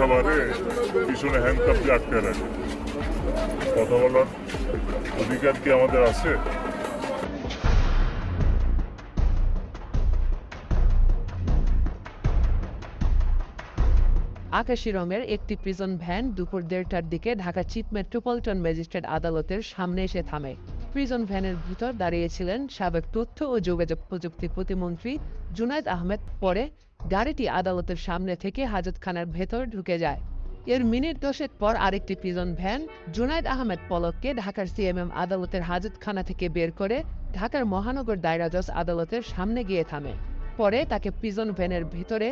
সংখ্যা পিছনে হ্যান্ডকাপ দিয়ে আটকে রাখে? কথা বলার অধিকার কি আমাদের আছে? আকাশি রঙের একটি প্রিজন ভ্যান দুপুর দেড়টার দিকে ঢাকা চিফ মেট্রোপলিটন ম্যাজিস্ট্রেট আদালতের সামনে এসে থামে। প্রিজন ভ্যানের ভিতর দাঁড়িয়েছিলেন সাবেক তথ্য ও যোগাযোগ প্রযুক্তি প্রতিমন্ত্রী জুনায়দ আহমেদ, পরে গাড়িটি আদালতের সামনে থেকে হাজতখানার ভেতর ঢুকে যায়। এর মিনিট দশেক পর আরেকটি প্রিজন ভ্যান জুনায়দ আহমেদ পলককে ঢাকার সিএমএম আদালতের হাজতখানা থেকে বের করে ঢাকার মহানগর দায়রা জজ আদালতের সামনে গিয়ে থামে। পরে তাকে প্রিজন ভ্যানের ভিতরে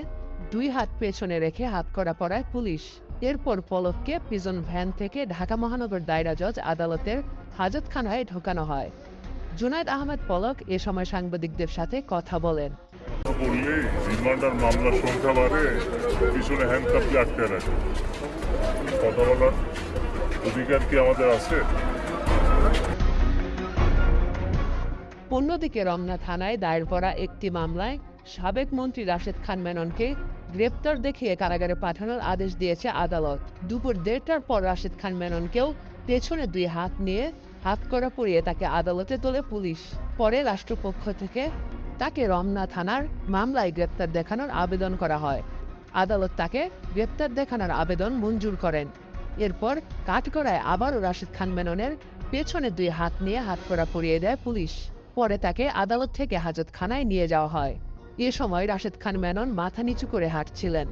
দুই হাত পেছনে রেখে হাত করা পড়ায় পুলিশ। এরপর পলককে প্রিজন ভ্যান থেকে ঢাকা মহানগর দায়রা জজ আদালতের হাজতখানায় ঢোকানো হয়। জুনায়দ আহমেদ পলক এ সময় সাংবাদিকদের সাথে কথা বলেন। বললে রিমান্ডার মামলার সংখ্যা বাড়ে, পিছনে হ্যান্ডকাপ দিয়ে আটকে রাখে। কথা বলার অধিকার কি আমাদের আছে? অন্যদিকে রমনা থানায় দায়ের করা একটি মামলায় সাবেক মন্ত্রী রাশেদ খান মেননকে গ্রেপ্তার দেখিয়ে কারাগারে পাঠানোর আদেশ দিয়েছে আদালত। দুপুর দেড়টার পর রাশেদ খান মেননকেও পেছনে দুই হাত নিয়ে হাত করা পরিয়ে তাকে আদালতে তোলে পুলিশ। পরে রাষ্ট্রপক্ষ থেকে তাকে রমনা থানার মামলায় গ্রেপ্তার দেখানোর আবেদন করা হয়। আদালত তাকে গ্রেপ্তার দেখানোর আবেদন মঞ্জুর করেন। এরপর কাঠগড়ায় আবারও রাশিদ খান মেননের পেছনে দুই হাত নিয়ে হাত করা পরিয়ে দেয় পুলিশ। পরে তাকে আদালত থেকে হাজতখানায় নিয়ে যাওয়া হয়। এ সময় রাশেদ খান মেনন মাথা নিচু করে হাঁটছিলেন।